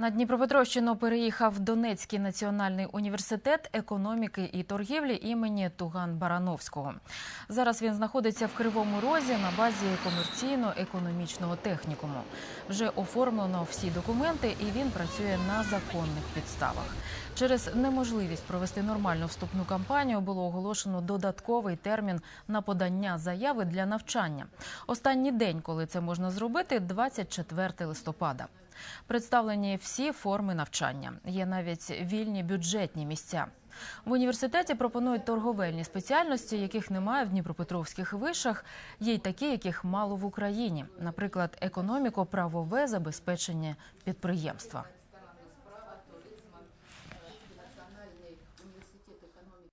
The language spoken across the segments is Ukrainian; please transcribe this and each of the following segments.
На Дніпропетровщину переїхав Донецький національний університет економіки і торгівлі імені Туган Барановського. Зараз він знаходиться в Кривому Розі на базі комерційно-економічного технікуму. Вже оформлено всі документи, і він працює на законних підставах. Через неможливість провести нормальну вступну кампанію було оголошено додатковий термін на подання заяви для навчання. Останній день, коли це можна зробити, 24 листопада. Представлені всі форми навчання. Є навіть вільні бюджетні місця. В університеті пропонують торговельні спеціальності, яких немає в Дніпропетровських вишах. Є й такі, яких мало в Україні, наприклад, економіко-правове забезпечення підприємства.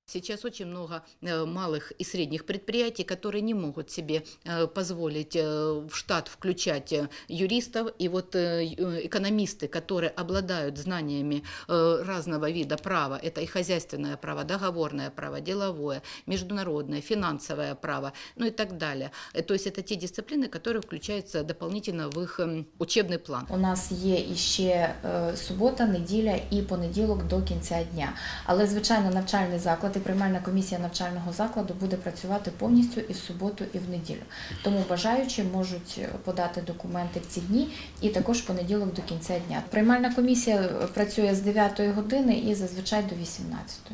Сейчас очень много э, малых и средних предприятий, которые не могут себе э, позволить э, в штат включать э, юристов. И вот э, ю- экономисты, которые обладают знаниями э, разного вида права, это и хозяйственное право, договорное право, деловое, международное, финансовое право, ну и так далее. Э, То есть это те дисциплины, которые включаются дополнительно в их эм, учебный план. У нас є іще е, субота, неділя і понеділок до кінця дня. Але звичайно, навчальний заклад і приймальна комісія навчального закладу буде працювати повністю і в суботу, і в неділю. Тому бажаючі можуть подати документи в ці дні і також в понеділок до кінця дня. Приймальна комісія е, працює з 9 години і зазвичай до 18.